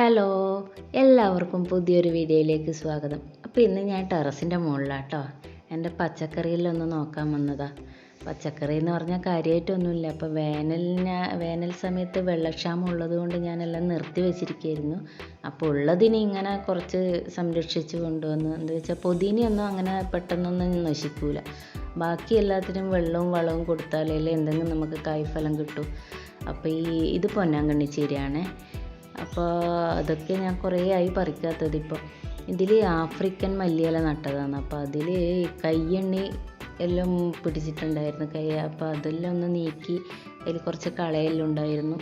Hello എല്ലാവർക്കും പുതിയൊരു വീഡിയോയിലേക്ക് സ്വാഗതം. അപ്പോൾ ഇന്ന് ഞാൻ ടെറസിന്റെ മുകളിലാട്ടോ. എന്റെ പച്ചക്കറിയിലൊന്ന് നോക്കാൻ വന്നതാ. പച്ചക്കറി എന്ന് പറഞ്ഞാൽ കാര്യമായിട്ടൊന്നുമില്ല അപ്പോൾ വേനലിന് വേനൽ സമയത്ത് വെള്ളക്ഷാമം ഉള്ളത് കൊണ്ട് ഞാനെല്ലാം നിർത്തി വെച്ചിരിക്കുകയായിരുന്നു അപ്പോൾ ഉള്ളതിനെ ഇങ്ങനെ കുറച്ച് സംരക്ഷിച്ച് കൊണ്ടുവന്ന് എന്താ വെച്ചാൽ പൊതിനയൊന്നും അങ്ങനെ പെട്ടെന്നൊന്നും നശിക്കൂല. ബാക്കി എല്ലാത്തിനും വെള്ളവും വളവും കൊടുത്താലേ എന്തെങ്കിലും നമുക്ക് കായ്ഫലം കിട്ടും. അപ്പോൾ ഈ ഇത് പൊന്നാങ്കണ്ണി അപ്പോൾ അതൊക്കെ ഞാൻ കുറേ ആയി പറിക്കാത്തത് ഇപ്പോൾ ഇതിൽ ആഫ്രിക്കൻ മല്ലിയില നട്ടതാണ്. അപ്പോൾ അതിൽ കയ്യെണ്ണി എല്ലാം പിടിച്ചിട്ടുണ്ടായിരുന്നു. കൈ അപ്പോൾ അതെല്ലാം ഒന്ന് നീക്കി അതിൽ കുറച്ച് കളയെല്ലാം ഉണ്ടായിരുന്നു.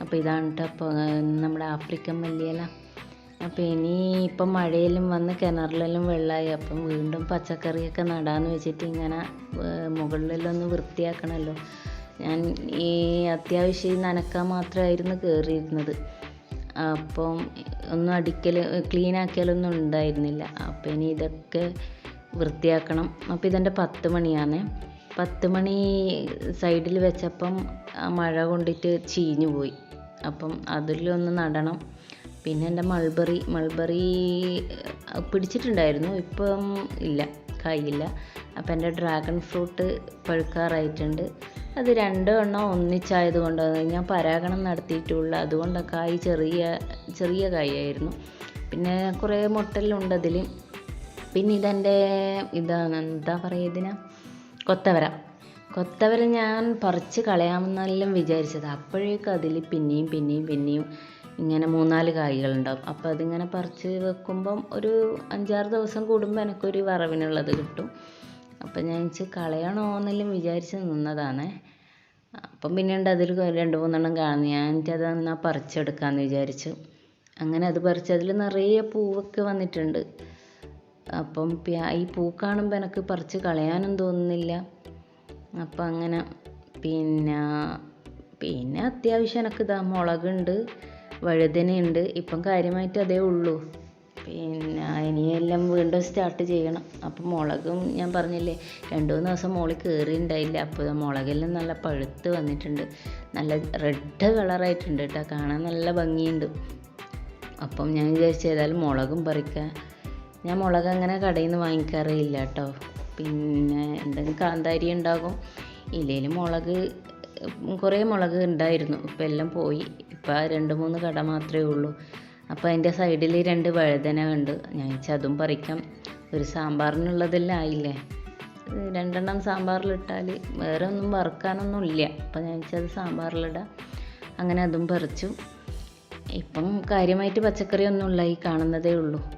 അപ്പോൾ ഇതാണ് കേട്ടോ അപ്പോൾ നമ്മുടെ ആഫ്രിക്കൻ മല്ലിയില. അപ്പോൾ ഇനി ഇപ്പം മഴയിലും വന്ന് കിണറിലെല്ലാം വെള്ളമായി അപ്പം വീണ്ടും പച്ചക്കറിയൊക്കെ നടാന്ന് വെച്ചിട്ട് ഇങ്ങനെ മുകളിലെല്ലാം ഒന്ന് വൃത്തിയാക്കണമല്ലോ ഞാൻ ഈ അത്യാവശ്യം നനക്കാൻ മാത്രമായിരുന്നു കയറിയിരുന്നത് അപ്പം ഒന്നും അടിക്കൽ ക്ലീൻ ആക്കിയാലൊന്നും ഉണ്ടായിരുന്നില്ല. അപ്പം ഇനി ഇതൊക്കെ വൃത്തിയാക്കണം. അപ്പോൾ ഇതെന്റെ പത്ത് മണിയാണ് പത്ത് മണി സൈഡിൽ വെച്ചപ്പം മഴ കൊണ്ടിട്ട് ചീഞ്ഞു പോയി. അപ്പം അതിലൊന്ന് നടണം. പിന്നെ എന്റെ മൾബറി മൾബറി പിടിച്ചിട്ടുണ്ടായിരുന്നു. ഇപ്പം ഇല്ല കായില്ല അപ്പം എന്റെ ഡ്രാഗൺ ഫ്രൂട്ട് പഴുക്കാറായിട്ടുണ്ട്. അത് രണ്ട് എണ്ണം ഒന്നിച്ചായത് കൊണ്ട് ഞാൻ പരാഗണം നടത്തിയിട്ടുള്ള. അതുകൊണ്ട് കായ് ചെറിയ ചെറിയ കായായിരുന്നു. പിന്നെ കുറേ മുട്ടലുണ്ട് അതിൽ പിന്നെ ഇതെന്റെ ഇതാണ്. എന്താ പറയുക ഇതിന്? കൊത്തവര. കൊത്തവര ഞാൻ പറിച്ച് കളയാമെന്നെല്ലാം വിചാരിച്ചത്. അപ്പോഴേക്കും അതിൽ പിന്നെയും പിന്നെയും പിന്നെയും ഇങ്ങനെ മൂന്നാൽ കായ്കളുണ്ടാവും. അപ്പോൾ അതിങ്ങനെ പറിച്ച് വെക്കുമ്പം ഒരു അഞ്ചാറ് ദിവസം കൂടുമ്പോൾ എനിക്കൊരു വറവിനുള്ളത് കിട്ടും. അപ്പം ഞാൻ വെച്ച് കളയണോ എന്നെല്ലാം വിചാരിച്ച് നിന്നതാണ്. അപ്പം പിന്നെ ഉണ്ട് അതിൽ രണ്ട് മൂന്നെണ്ണം കാണുന്നു. ഞാൻ അത് എന്നാൽ പറിച്ചെടുക്കാമെന്ന് വിചാരിച്ചു. അങ്ങനെ അത് പറിച്ച് അതിൽ നിറയെ പൂവൊക്കെ വന്നിട്ടുണ്ട്. അപ്പം ഈ പൂ കാണുമ്പോൾ എനിക്ക് പറിച്ച് കളയാനും തോന്നുന്നില്ല. അപ്പം അങ്ങനെ പിന്നെ പിന്നെ അത്യാവശ്യം എനിക്ക് ഇതാ മുളകുണ്ട് വഴുതനയുണ്ട്. ഇപ്പം കാര്യമായിട്ട് അതേ ഉള്ളൂ. പിന്നെ ഇനിയെല്ലാം വീണ്ടും സ്റ്റാർട്ട് ചെയ്യണം. അപ്പം മുളകും ഞാൻ പറഞ്ഞില്ലേ രണ്ടു മൂന്ന് ദിവസം മുകളിൽ കയറിയിട്ടുണ്ടായില്ല അപ്പോൾ മുളകെല്ലാം നല്ല പഴുത്ത് വന്നിട്ടുണ്ട്. നല്ല റെഡ് കളറായിട്ടുണ്ട് കേട്ടോ കാണാൻ നല്ല ഭംഗിയുണ്ട്. അപ്പം ഞാൻ വിചാരിച്ചു മുളകും പറിക്കാം. ഞാൻ മുളക് അങ്ങനെ കടയിൽ നിന്ന് വാങ്ങിക്കാറില്ല കേട്ടോ പിന്നെ എന്തെങ്കിലും കാന്താരി ഉണ്ടാകും. ഇല്ലെങ്കിൽ മുളക് കുറേ മുളക് ഉണ്ടായിരുന്നു. ഇപ്പം എല്ലാം പോയി. ഇപ്പം രണ്ട് മൂന്ന് കട മാത്രമേ ഉള്ളൂ. അപ്പോൾ അതിന്റെ സൈഡിൽ രണ്ട് വഴുതന ഉണ്ട് ഞാൻ അതും പറിക്കാം. ഒരു സാമ്പാറിനുള്ളതെല്ലാം ആയില്ലേ? രണ്ടെണ്ണം സാമ്പാറിലിട്ടാൽ വേറെ ഒന്നും വറുക്കാനൊന്നും ഇല്ല അപ്പോൾ ഞാൻ അത് സാമ്പാറിലിടാം. അങ്ങനെ അതും പറിച്ചു. ഇപ്പം കാര്യമായിട്ട് പച്ചക്കറി ഒന്നും ഇല്ല ഈ കാണുന്നതേ ഉള്ളൂ.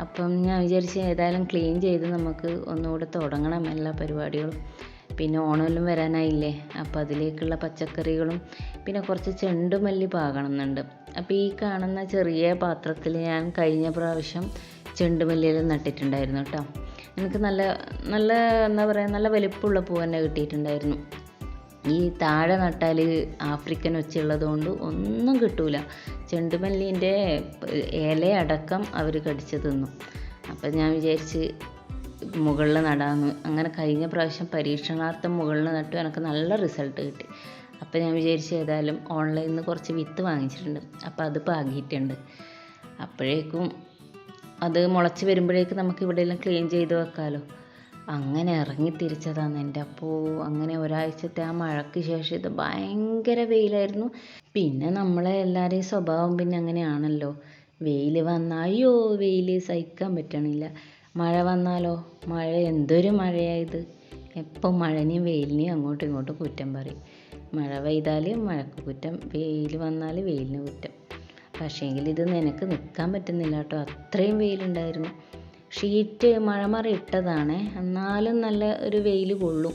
അപ്പം ഞാൻ വിചാരിച്ച് ഏതായാലും ക്ലീൻ ചെയ്ത് നമുക്ക് ഒന്നുകൂടെ തുടങ്ങണം എല്ലാ പരിപാടികളും. പിന്നെ ഓണമെല്ലാം വരാനായില്ലേ? അപ്പോൾ അതിലേക്കുള്ള പച്ചക്കറികളും പിന്നെ കുറച്ച് ചെണ്ടുമല്ലി പാകണമെന്നുണ്ട്. അപ്പോൾ ഈ കാണുന്ന ചെറിയ പാത്രത്തിൽ ഞാൻ കഴിഞ്ഞ പ്രാവശ്യം ചെണ്ടുമല്ലിയിൽ നട്ടിട്ടുണ്ടായിരുന്നു കേട്ടോ. എനിക്ക് നല്ല നല്ല എന്താ പറയുക നല്ല വലിപ്പമുള്ള പൂ തന്നെ കിട്ടിയിട്ടുണ്ടായിരുന്നു. ഈ താഴെ നട്ടാൽ ആഫ്രിക്കൻ ഒച്ച ഉള്ളതുകൊണ്ട് ഒന്നും കിട്ടൂല. ചെണ്ടുമല്ലീന്റെ ഇലയടക്കം അവർ കടിച്ചു തിന്നു. അപ്പം ഞാൻ വിചാരിച്ച് മുകളിൽ നടാമെന്ന് അങ്ങനെ കഴിഞ്ഞ പ്രാവശ്യം പരീക്ഷണാർത്ഥം മുകളിൽ നട്ടു. എനിക്ക് നല്ല റിസൾട്ട് കിട്ടി. അപ്പോൾ ഞാൻ വിചാരിച്ചു ഏതായാലും ഓൺലൈനിൽ നിന്ന് കുറച്ച് വിത്ത് വാങ്ങിച്ചിട്ടുണ്ട്. അപ്പോൾ അത് പാകിയിട്ടുണ്ട് അപ്പോഴേക്കും അത് മുളച്ച് വരുമ്പോഴേക്ക് നമുക്ക് ഇവിടെയെല്ലാം ക്ലീൻ ചെയ്ത് വെക്കാമല്ലോ അങ്ങനെ ഇറങ്ങി തിരിച്ചതാണ് എന്റെ അപ്പോൾ അങ്ങനെ ഒരാഴ്ചത്തെ ആ മഴയ്ക്ക് ശേഷം ഇത് ഭയങ്കര വെയിലായിരുന്നു. പിന്നെ നമ്മളെ എല്ലാവരെയും സ്വഭാവം പിന്നെ അങ്ങനെയാണല്ലോ. വെയിൽ വന്നാൽ അയ്യോ വെയിൽ സഹിക്കാൻ പറ്റണില്ല. മഴ വന്നാലോ? മഴ എന്തൊരു മഴയായത് എപ്പം മഴനെയും വെയിലിനെയും അങ്ങോട്ടും ഇങ്ങോട്ടും കുറ്റം പറയും. മഴ പെയ്താൽ മഴക്ക് കുറ്റം വെയിൽ വന്നാൽ വെയിലിന് കുറ്റം. പക്ഷേങ്കിൽ ഇത് നിനക്ക് നിൽക്കാൻ പറ്റുന്നില്ല കേട്ടോ. അത്രയും വെയിലുണ്ടായിരുന്നു. ഷീറ്റ് മഴമറ ഇട്ടതാണ്. എന്നാലും നല്ല ഒരു വെയിൽ കൊള്ളും.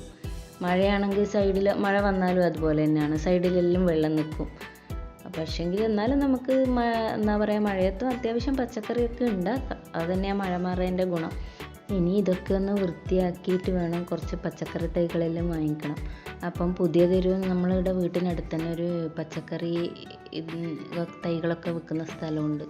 മഴയാണെങ്കിൽ സൈഡിൽ മഴ വന്നാലും അതുപോലെ തന്നെയാണ്. സൈഡിലെല്ലാം വെള്ളം നിൽക്കും പക്ഷേങ്കിൽ എന്നാലും നമുക്ക് എന്താ പറയുക മഴയത്തും അത്യാവശ്യം പച്ചക്കറിയൊക്കെ ഉണ്ടാക്കാം. അത് തന്നെയാണ് മഴമറേന്റെ ഗുണം. ഇനി ഇതൊക്കെ ഒന്ന് വൃത്തിയാക്കിയിട്ട് വേണം കുറച്ച് പച്ചക്കറി തൈകളെല്ലാം വാങ്ങിക്കണം. അപ്പം പുതിയ തെരുവ് നമ്മളിവിടെ വീട്ടിനടുത്ത് തന്നെ ഒരു പച്ചക്കറി തൈകളൊക്കെ വെക്കുന്ന സ്ഥലമുണ്ട്.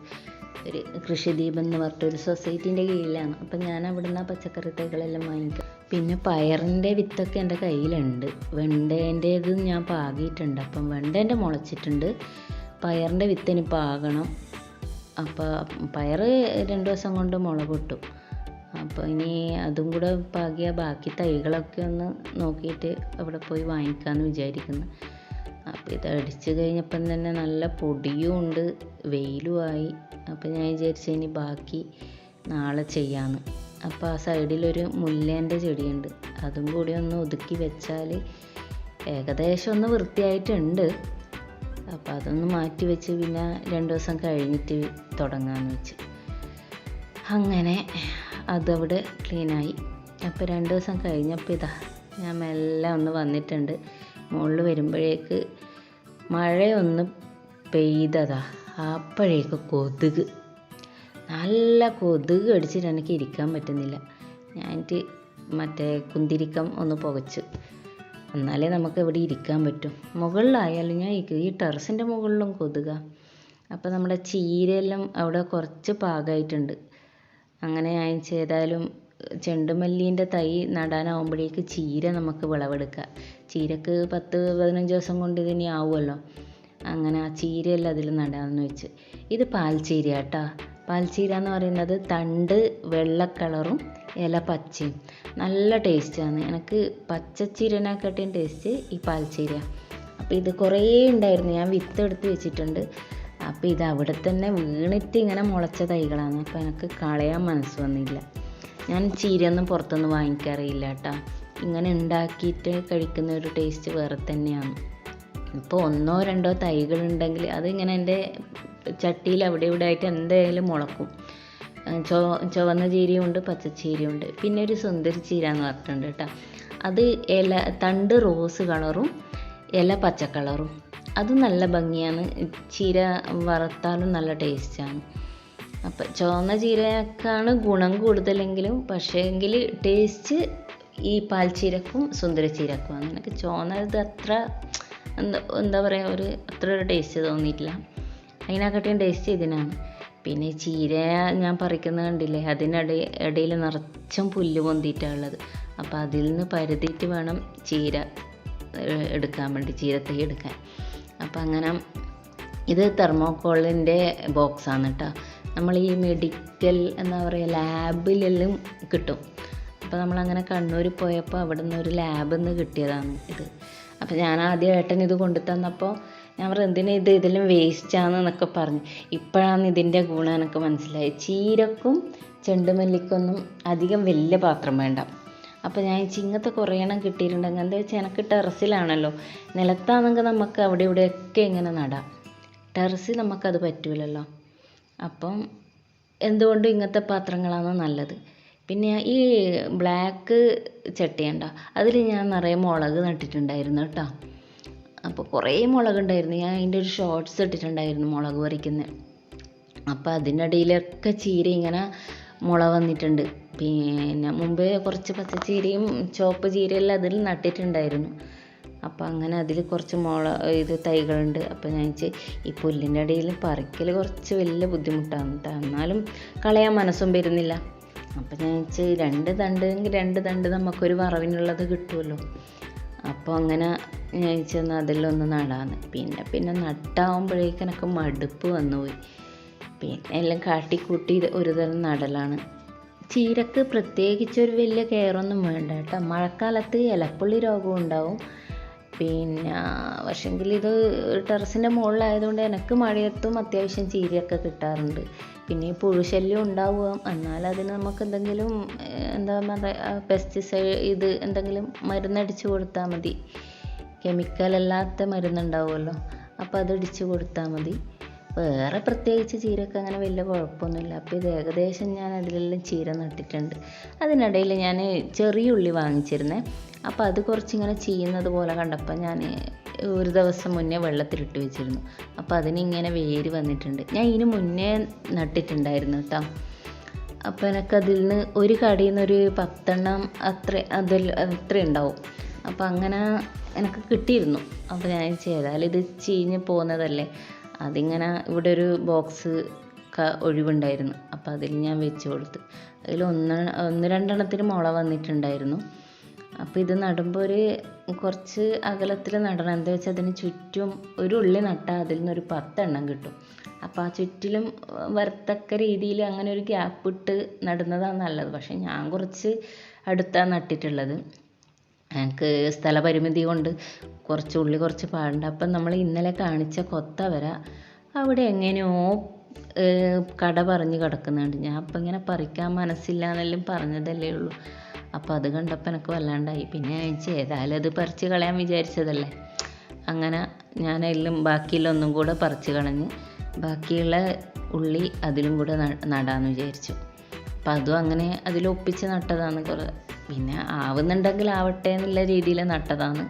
ഒരു കൃഷിദീപം എന്ന് പറഞ്ഞിട്ട് ഒരു സൊസൈറ്റീന്റെ കീഴിലാണ്. അപ്പം ഞാൻ അവിടെ നിന്ന് പച്ചക്കറി തൈകളെല്ലാം വാങ്ങിക്കും. പിന്നെ പയറിന്റെ വിത്തൊക്കെ എന്റെ കയ്യിലുണ്ട്. വെണ്ടേന്റേത് ഞാൻ പാകിയിട്ടുണ്ട്. അപ്പം വെണ്ടേന്റെ മുളച്ചിട്ടുണ്ട്. പയറിന്റെ വിത്തിന് പാകണം അപ്പോൾ പയറ് രണ്ട് ദിവസം കൊണ്ട് മുള പൊട്ടും അപ്പോൾ ഇനി അതും കൂടെ പാകിയ ബാക്കി തൈകളൊക്കെ ഒന്ന് നോക്കിയിട്ട് അവിടെ പോയി വാങ്ങിക്കാമെന്ന് വിചാരിക്കുന്നു. അപ്പോൾ ഇത് അടിച്ചു കഴിഞ്ഞപ്പം തന്നെ നല്ല പൊടിയും ഉണ്ട് വെയിലുമായി അപ്പോൾ ഞാൻ വിചാരിച്ചു ഇനി ബാക്കി നാളെ ചെയ്യാമെന്ന് അപ്പോൾ ആ സൈഡിലൊരു മുല്ലേന്റെ ചെടിയുണ്ട് അതും കൂടി ഒന്ന് ഒതുക്കി വെച്ചാൽ ഏകദേശം ഒന്ന് വൃത്തിയായിട്ടുണ്ട്. അപ്പോൾ അതൊന്ന് മാറ്റി വെച്ച് പിന്നെ രണ്ട് ദിവസം കഴിഞ്ഞിട്ട് തുടങ്ങാമെന്ന് വെച്ച്. അങ്ങനെ അതവിടെ ക്ലീനായി. അപ്പോൾ രണ്ട് ദിവസം കഴിഞ്ഞപ്പോൾ ഇതാ ഞാൻ മെല്ലെ ഒന്ന് വന്നിട്ടുണ്ട്. മുകളിൽ വരുമ്പോഴേക്ക് മഴയൊന്ന് പെയ്തതാ. അപ്പോഴേക്ക് കൊതുക്. നല്ല കൊതുക് അടിച്ചിട്ട് എനിക്ക് ഇരിക്കാൻ പറ്റുന്നില്ല. ഞാൻ മറ്റേ കുന്തിരിക്കം ഒന്ന് പുകച്ചു. എന്നാലേ നമുക്ക് ഇവിടെ ഇരിക്കാൻ പറ്റും. മുകളിലായാലും ഞാൻ ഈ- ടെറസിന്റെ മുകളിലും കൊതുക. അപ്പോൾ നമ്മുടെ ചീരയെല്ലാം അവിടെ കുറച്ച് പാകമായിട്ടുണ്ട് അങ്ങനെ ഞാൻ ചെയ്താലും ചെണ്ടുമല്ലീന്റെ തൈ നടാനാവുമ്പോഴേക്ക് ചീര നമുക്ക് വിളവെടുക്കാം. ചീരക്ക് പത്ത് പതിനഞ്ച് ദിവസം കൊണ്ട് ഇതിനി ആവുമല്ലോ. അങ്ങനെ ആ ചീരയെല്ലാം അതിൽ നടാമെന്ന് വെച്ച്. ഇത് പാൽച്ചീര കേട്ടോ പാൽച്ചീര എന്ന് പറയുന്നത് തണ്ട് വെള്ള കളറും ഇല പച്ചയും. നല്ല ടേസ്റ്റാണ് എനിക്ക് പച്ചച്ചീരനെക്കാട്ടിയും ടേസ്റ്റ് ഈ പാൽച്ചീര അപ്പോൾ ഇത് കുറേ ഉണ്ടായിരുന്നു. ഞാൻ വിത്ത് എടുത്ത് വെച്ചിട്ടുണ്ട്. അപ്പോൾ ഇത് അവിടെ തന്നെ വീണിട്ട് ഇങ്ങനെ മുളച്ച തൈകളാണ്. അപ്പോൾ എനിക്ക് കളയാൻ മനസ്സ് വന്നില്ല. ഞാൻ ചീരയൊന്നും പുറത്തൊന്നും വാങ്ങിക്കാറില്ല കേട്ടോ ഇങ്ങനെ ഉണ്ടാക്കിയിട്ട് കഴിക്കുന്ന ഒരു ടേസ്റ്റ് വേറെ തന്നെയാണ്. ഇപ്പോൾ ഒന്നോ രണ്ടോ തൈകളുണ്ടെങ്കിൽ അതിങ്ങനെ എന്റെ ചട്ടിയിൽ അവിടെ ഇവിടെ ആയിട്ട് എന്തായാലും മുളക്കും. ചോ ചുവന്ന ചീരയുണ്ട് പച്ചച്ചീരയുണ്ട് പിന്നെ ഒരു സുന്ദരി ചീര എന്ന് പറഞ്ഞിട്ടുണ്ട് കേട്ടോ അത് ഇല തണ്ട് റോസ് കളറും ഇല പച്ച കളറും അത് നല്ല ഭംഗിയാണ്. ചീര വറുത്താലും നല്ല ടേസ്റ്റാണ്. അപ്പം ചുവന്ന ചീരക്കാണ് ഗുണം കൂടുതലെങ്കിലും പക്ഷേ എങ്കിൽ ടേസ്റ്റ് ഈ പാൽച്ചീരക്കും സുന്ദരച്ചീരക്കുമാണ് എനിക്ക് ചുവന്നത് അത്ര എന്താ എന്താ പറയുക ഒരു അത്ര ഒരു ടേസ്റ്റ് തോന്നിയിട്ടില്ല. അതിനെക്കാട്ടിയും ടേസ്റ്റ് ഇതിനാണ്. പിന്നെ ചീര ഞാൻ പറിക്കുന്നത് കണ്ടില്ലേ അതിനിട ഇടയിൽ നിറച്ചും പുല്ല് പൊന്തിയിട്ടാണുള്ളത് അപ്പോൾ അതിൽ നിന്ന് പരുതിയിട്ട് വേണം ചീര എടുക്കാൻ വേണ്ടി ചീരത്തൈ എടുക്കാൻ. അപ്പം അങ്ങനെ ഇത് തെർമോക്കോളിന്റെ ബോക്സാണ് കേട്ടോ നമ്മൾ ഈ മെഡിക്കൽ എന്താ പറയുക ലാബിലെല്ലാം കിട്ടും. അപ്പോൾ നമ്മളങ്ങനെ കണ്ണൂർ പോയപ്പോൾ അവിടെ നിന്ന് ഒരു ലാബിൽ നിന്ന് കിട്ടിയതാണ് ഇത്. അപ്പോൾ ഞാൻ ആദ്യം ഏട്ടൻ ഇത് കൊണ്ടു തന്നപ്പോൾ ഞാൻ പറഞ്ഞു എന്തിനാ ഇത് ഇതിലും വേസ്റ്റാണെന്നൊക്കെ പറഞ്ഞു. ഇപ്പോഴാണ് ഇതിന്റെ ഗുണം എനിക്ക് മനസ്സിലായി. ചീരക്കും ചെണ്ടുമല്ലിക്കൊന്നും അധികം വലിയ പാത്രം വേണ്ട. അപ്പോൾ ഞാൻ ചിങ്ങത്ത് കുറേ എണ്ണം കിട്ടിയിട്ടുണ്ട് എന്താ വെച്ചാൽ എനിക്ക് ടെറസിലാണല്ലോ. നിലത്താണെങ്കിൽ നമുക്ക് അവിടെ ഇവിടെയൊക്കെ ഇങ്ങനെ നടാം. ടെറസിൽ നമുക്കത് പറ്റൂലല്ലോ. അപ്പം എന്തുകൊണ്ടും ഇങ്ങനത്തെ പാത്രങ്ങളാണ് നല്ലത്. പിന്നെ ഈ ബ്ലാക്ക് ചട്ടിയുണ്ടോ അതിൽ ഞാൻ നിറയെ മുളക് നട്ടിട്ടുണ്ടായിരുന്നു കേട്ടോ. അപ്പോൾ കുറേ മുളക് ഉണ്ടായിരുന്നു. ഞാൻ അതിന്റെ ഒരു ഷോർട്ട്സ് ഇട്ടിട്ടുണ്ടായിരുന്നു മുളക് പറിക്കുന്നത് അപ്പോൾ അതിനിടയിലൊക്കെ ചീര ഇങ്ങനെ മുള വന്നിട്ടുണ്ട്. പിന്നെ മുമ്പേ കുറച്ച് പച്ചച്ചീരയും ചുവപ്പ് ചീരയെല്ലാം അതിൽ നട്ടിട്ടുണ്ടായിരുന്നു. അപ്പോൾ അങ്ങനെ അതിൽ കുറച്ച് മുള ഇത് തൈകളുണ്ട്. അപ്പോൾ ഞാൻ വെച്ച് ഈ പുല്ലിന്റെ ഇടയിൽ പറിക്കൽ കുറച്ച് വലിയ ബുദ്ധിമുട്ടാണ്. ട്ടോ. എന്നാലും കളയാൻ മനസ്സും വരുന്നില്ല. അപ്പോൾ ഞാൻ വെച്ച് രണ്ട് തണ്ടെങ്കിൽ രണ്ട് തണ്ട് നമുക്കൊരു വറവിനുള്ളത് കിട്ടുമല്ലോ. അപ്പോൾ അങ്ങനെ ഞാൻ ചെന്ന് അതിലൊന്ന് നടാന്ന്. പിന്നെ പിന്നെ നട്ടാവുമ്പോഴേക്കും എനിക്ക് മടുപ്പ് വന്നുപോയി. പിന്നെ എല്ലാം കാട്ടിക്കൂട്ടി ഒരു തരം നടലാണ്. ചീരക്ക് പ്രത്യേകിച്ച് ഒരു വലിയ കെയറൊന്നും വേണ്ട കേട്ടോ. മഴക്കാലത്ത് ഇലപ്പുള്ളി രോഗം ഉണ്ടാവും. പിന്നെ പക്ഷെങ്കിൽ ഇത് ടെറസിന്റെ മുകളിലായതുകൊണ്ട് എനിക്ക് മഴയത്തും അത്യാവശ്യം ചീരയൊക്കെ കിട്ടാറുണ്ട്. പിന്നെ ഈ പുഴുശല്യം ഉണ്ടാവുക എന്നാൽ അതിന് നമുക്ക് എന്തെങ്കിലും എന്താ പറയുക പെസ്റ്റിസൈഡ് ഇത് എന്തെങ്കിലും മരുന്നടിച്ച് കൊടുത്താൽ മതി. കെമിക്കൽ അല്ലാത്ത മരുന്നുണ്ടാവുമല്ലോ. അപ്പോൾ അത് കൊടുത്താൽ മതി. വേറെ പ്രത്യേകിച്ച് ചീരക്ക് അങ്ങനെ വലിയ കുഴപ്പമൊന്നുമില്ല. അപ്പോൾ ഇത് ഏകദേശം ഞാൻ അതിലെല്ലാം ചീര നട്ടിട്ടുണ്ട്. അതിനിടയിൽ ഞാൻ ചെറിയ ഉള്ളി വാങ്ങിച്ചിരുന്നേ. അപ്പോൾ അത് കുറച്ചിങ്ങനെ ചെയ്യുന്നത് പോലെ കണ്ടപ്പോൾ ഞാൻ ഒരു ദിവസം മുന്നേ വെള്ളത്തിലിട്ട് വെച്ചിരുന്നു. അപ്പോൾ അതിനിങ്ങനെ വേര് വന്നിട്ടുണ്ട്. ഞാൻ ഇതിന് മുന്നേ നട്ടിട്ടുണ്ടായിരുന്നു കേട്ടോ. അപ്പോൾ എനിക്കതിൽ നിന്ന് ഒരു കടയിൽ നിന്ന് ഒരു പത്തെണ്ണം അത്ര അതിൽ അത്ര ഉണ്ടാവും. അപ്പോൾ അങ്ങനെ എനിക്ക് കിട്ടിയിരുന്നു. അപ്പോൾ ഞാൻ ചെയ്താൽ ഇത് ചീഞ്ഞ് പോകുന്നതല്ലേ. അതിങ്ങനെ ഇവിടെ ഒരു ബോക്സ് ഒഴിവുണ്ടായിരുന്നു. അപ്പോൾ അതിൽ ഞാൻ വെച്ച് കൊടുത്ത്. അതിൽ ഒന്ന് ഒന്ന് രണ്ടെണ്ണത്തിന് മുള വന്നിട്ടുണ്ടായിരുന്നു. അപ്പോൾ ഇത് നടുമ്പോൾ ഒരു കുറച്ച് അകലത്തിൽ നടണം. എന്താ വെച്ചാൽ അതിന് ചുറ്റും ഒരു ഉള്ളി നട്ടാൽ അതിൽ നിന്നൊരു പത്തെണ്ണം കിട്ടും. അപ്പോൾ ആ ചുറ്റിലും വരത്തക്ക രീതിയിൽ അങ്ങനെ ഒരു ഗ്യാപ്പ് ഇട്ട് നടുന്നതാണ് നല്ലത്. പക്ഷേ ഞാൻ കുറച്ച് അടുത്താണ് നട്ടിട്ടുള്ളത്. ഞങ്ങൾക്ക് സ്ഥലപരിമിതി കൊണ്ട് കുറച്ച് ഉള്ളി കുറച്ച് പാടുണ്ട്. അപ്പം നമ്മൾ ഇന്നലെ കാണിച്ച കൊത്തവര അവിടെ എങ്ങനെയോ കട പറഞ്ഞ് കിടക്കുന്നുണ്ട്. ഞാൻ അപ്പം ഇങ്ങനെ പറിക്കാൻ മനസ്സില്ല എന്നെല്ലാം പറഞ്ഞതല്ലേ ഉള്ളൂ. അപ്പോൾ അത് കണ്ടപ്പോൾ എനിക്ക് വല്ലാണ്ടായി. പിന്നെ ഞാൻ ഏതായാലും അത് പറിച്ച് കളയാൻ വിചാരിച്ചതല്ലേ. അങ്ങനെ ഞാൻ എല്ലാം ഒന്നും കൂടെ പറിച്ച് കളഞ്ഞ് ബാക്കിയുള്ള ഉള്ളി അതിലും കൂടെ നടാന്ന് വിചാരിച്ചു. അപ്പം അതും അങ്ങനെ അതിലൊപ്പിച്ച് നട്ടതാണ് കുറേ പിന്നെ ആവുന്നുണ്ടെങ്കിൽ ആവട്ടെ എന്നുള്ള രീതിയിൽ നട്ടതാണ്.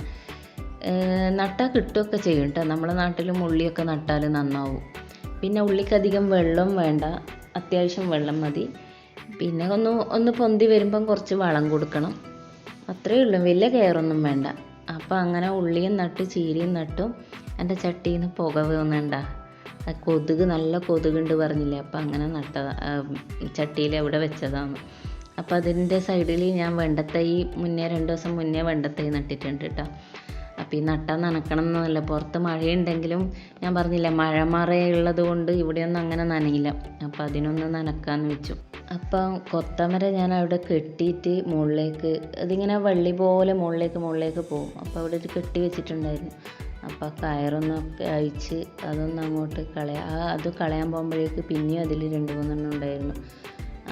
നട്ടാൽ കിട്ടുകയൊക്കെ ചെയ്യും കേട്ടോ നമ്മുടെ നാട്ടിലും ഉള്ളിയൊക്കെ നട്ടാൽ നന്നാവും. പിന്നെ ഉള്ളിക്കധികം വെള്ളം വേണ്ട. അത്യാവശ്യം വെള്ളം മതി. പിന്നെ ഒന്ന് ഒന്ന് പൊന്തി വരുമ്പം കുറച്ച് വളം കൊടുക്കണം. അത്രയേ ഉള്ളൂ. വലിയ കെയറൊന്നും വേണ്ട. അപ്പോൾ അങ്ങനെ ഉള്ളിയും നട്ട് ചീരയും നട്ടും എന്റെ ചട്ടിയിൽ നിന്ന് പുക പോകുന്നുണ്ടാ ആ കൊതുക് നല്ല കൊതുകുണ്ട് പറഞ്ഞില്ലേ? അപ്പോൾ അങ്ങനെ നട്ടതാ. ചട്ടിയിൽ എവിടെ വെച്ചതാണ്. അപ്പോൾ അതിന്റെ സൈഡിൽ ഞാൻ വെണ്ടത്തൈ മുന്നേ രണ്ട് ദിവസം മുന്നേ വെണ്ടത്തൈ നട്ടിട്ടുണ്ട് കേട്ടോ അപ്പോൾ ഈ നട്ടാൽ നനക്കണം എന്നല്ല പുറത്ത് മഴയുണ്ടെങ്കിലും ഞാൻ പറഞ്ഞില്ല മഴ മറയുള്ളത് കൊണ്ട് ഇവിടെയൊന്നും അങ്ങനെ നനയില്ല. അപ്പോൾ അതിനൊന്ന് നനക്കാമെന്ന് വെച്ചു. അപ്പം കൊത്തമര ഞാൻ അവിടെ കെട്ടിയിട്ട് മുകളിലേക്ക് അതിങ്ങനെ വള്ളി പോലെ മുകളിലേക്ക് മുകളിലേക്ക് പോകും. അപ്പോൾ അവിടെ ഒരു കെട്ടി വെച്ചിട്ടുണ്ടായിരുന്നു. അപ്പോൾ കയറൊന്നൊക്കെ അഴിച്ച് അതൊന്ന് അങ്ങോട്ട് കളയാം. അത് കളയാൻ പോകുമ്പോഴേക്ക് പിന്നെയും അതിൽ രണ്ട് മൂന്നെണ്ണം ഉണ്ടായിരുന്നു.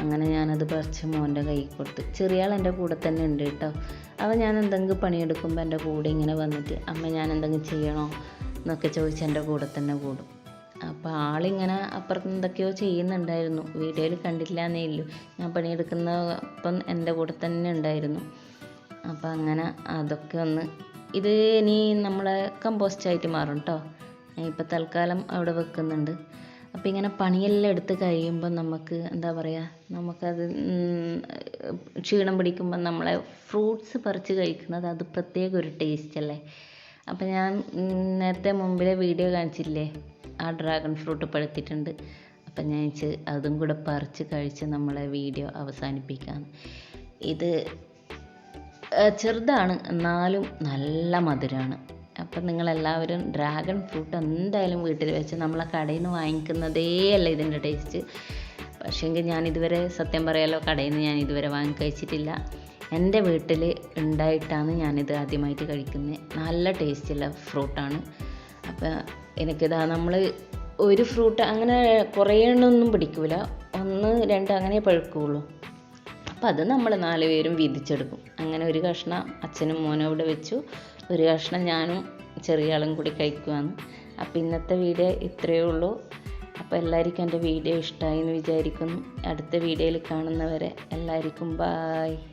അങ്ങനെ ഞാനത് പറിച്ച് മോന്റെ കൈ കൊടുത്തു. ചെറിയ ആൾ എന്റെ കൂടെ തന്നെ ഉണ്ട് കേട്ടോ. അവൻ ഞാൻ എന്തെങ്കിലും പണിയെടുക്കുമ്പോൾ എന്റെ കൂടെ ഇങ്ങനെ വന്നിട്ട് അമ്മ ഞാൻ എന്തെങ്കിലും ചെയ്യണോ? എന്നൊക്കെ ചോദിച്ച് എന്റെ കൂടെ തന്നെ കൂടും. അപ്പോൾ ആളിങ്ങനെ അപ്പുറത്ത് എന്തൊക്കെയോ ചെയ്യുന്നുണ്ടായിരുന്നു. വീഡിയോയിൽ കണ്ടില്ല എന്നേ ഉള്ളൂ. ഞാൻ പണിയെടുക്കുന്ന അപ്പം എന്റെ കൂടെ തന്നെ ഉണ്ടായിരുന്നു. അപ്പോൾ അങ്ങനെ അതൊക്കെ ഒന്ന് ഇത് ഇനി നമ്മളെ കമ്പോസ്റ്റായിട്ട് മാറും കേട്ടോ. ഇപ്പോൾ തൽക്കാലം അവിടെ വെക്കുന്നുണ്ട്. അപ്പം ഇങ്ങനെ പണിയെല്ലാം എടുത്ത് കഴിയുമ്പോൾ നമുക്ക് എന്താ പറയുക നമുക്കത് ക്ഷീണം പിടിക്കുമ്പോൾ നമ്മളെ ഫ്രൂട്ട്സ് പറിച്ച് കഴിക്കുന്നത് അത് പ്രത്യേക ഒരു ടേസ്റ്റ് അല്ലേ? അപ്പം ഞാൻ നേരത്തെ മുമ്പിലെ വീഡിയോ കാണിച്ചില്ലേ? ആ ഡ്രാഗൺ ഫ്രൂട്ട് പഴുത്തിട്ടുണ്ട് അപ്പം ഞാൻ വെച്ച് അതും കൂടെ പറിച്ച് കഴിച്ച് നമ്മളെ വീഡിയോ അവസാനിപ്പിക്കാം ഇത് ചെറുതാണ് എന്നാലും നല്ല മധുരമാണ് അപ്പം നിങ്ങളെല്ലാവരും ഡ്രാഗൺ ഫ്രൂട്ട് എന്തായാലും വീട്ടിൽ വെച്ച് നമ്മളെ കടയിൽ നിന്ന് വാങ്ങിക്കുന്നതേ അല്ല ഇതിന്റെ ടേസ്റ്റ് പക്ഷേങ്കിൽ ഞാൻ ഇതുവരെ സത്യം പറയാലോ കടയിൽ നിന്ന് ഞാൻ ഇതുവരെ വാങ്ങി കഴിച്ചിട്ടില്ല. എന്റെ വീട്ടിൽ ഉണ്ടായിട്ടാണ് ഞാനിത് ആദ്യമായിട്ട് കഴിക്കുന്നത്. നല്ല ടേസ്റ്റുള്ള ഫ്രൂട്ടാണ് അപ്പം എനിക്കിതാ നമ്മൾ ഒരു ഫ്രൂട്ട് അങ്ങനെ കുറേ എണ്ണമൊന്നും പിടിക്കൂല. ഒന്ന് രണ്ട് അങ്ങനെ പഴുക്കുള്ളൂ. അപ്പം അത് നമ്മൾ നാല് പേരും വീതിച്ചെടുക്കും അങ്ങനെ ഒരു കഷ്ണം അച്ഛനും മോനും അവിടെ വെച്ചു. ഒരു കഷ്ണം ഞാനും ചെറിയ ആളും കൂടി കഴിക്കുവാണ്. അപ്പം ഇന്നത്തെ വീഡിയോ ഇത്രയേ ഉള്ളൂ. അപ്പോൾ എല്ലാവർക്കും എന്റെ വീഡിയോ ഇഷ്ടമായി എന്ന് വിചാരിക്കുന്നു. അടുത്ത വീഡിയോയിൽ കാണുന്നവരെ എല്ലാവർക്കും ബായ്